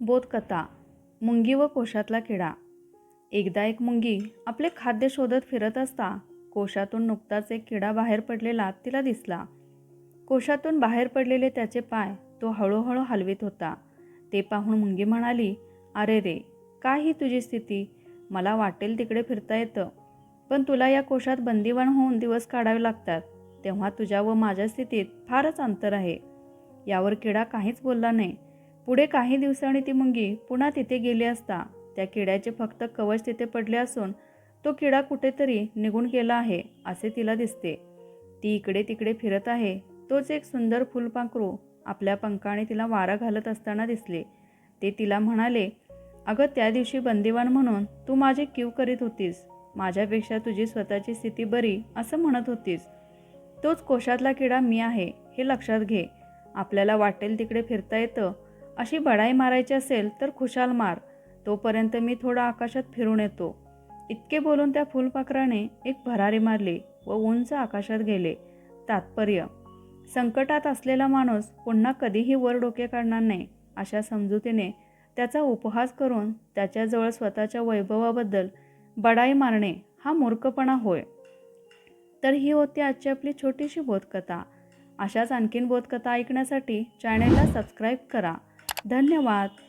बोधकथा मुंगी व कोशातला किडा. एकदा एक मुंगी आपले खाद्य शोधत फिरत असता कोशातून नुकताच एक किडा बाहेर पडलेला तिला दिसला. कोशातून बाहेर पडलेले त्याचे पाय तो हळूहळू हलवीत होता. ते पाहून मुंगी म्हणाली अरे रे काय ही तुझी स्थिती? मला वाटेल तिकडे फिरता येतं. पण तुला या कोशात बंदिवान होऊन दिवस काढावे लागतात. तेव्हा तुझ्या व माझ्या स्थितीत फारच अंतर आहे. यावर किडा काहीच बोलला नाही. पुढे काही दिवसांनी ती मुंगी पुन्हा तिथे गेली असता. त्या किड्याचे फक्त कवच तिथे पडले असून तो किडा कुठेतरी निघून गेला आहे असे तिला दिसते. ती इकडे तिकडे फिरत आहे. तोच एक सुंदर फुलपाखरू आपल्या पंखाने तिला वारा घालत असताना दिसले. ते तिला म्हणाले अगं त्या दिवशी बंदिवान म्हणून तू माझी क्यू करीत होतीस. माझ्यापेक्षा तुझी स्वतःची स्थिती बरी असं म्हणत होतीस. तोच कोशातला किडा मी आहे हे लक्षात घे. आपल्याला वाटेल तिकडे फिरता येतं. अशी बढाई मारायची असेल तर खुशाल मार. तोपर्यंत मी थोडा आकाशात फिरून येतो. इतके बोलून त्या फुलपाखराने एक भरारी मारली व उंच आकाशात गेले. तात्पर्य संकटात असलेला माणूस पुन्हा कधीही वर डोके काढणार नाही अशा समजुतीने त्याचा उपहास करून त्याच्याजवळ स्वतःच्या वैभवाबद्दल बडाई मारणे हा मूर्खपणा होय. तर ही होती आजची आपली छोटीशी बोधकथा. अशाच आणखीन बोधकथा ऐकण्यासाठी चॅनेलला सबस्क्राईब करा. धन्यवाद.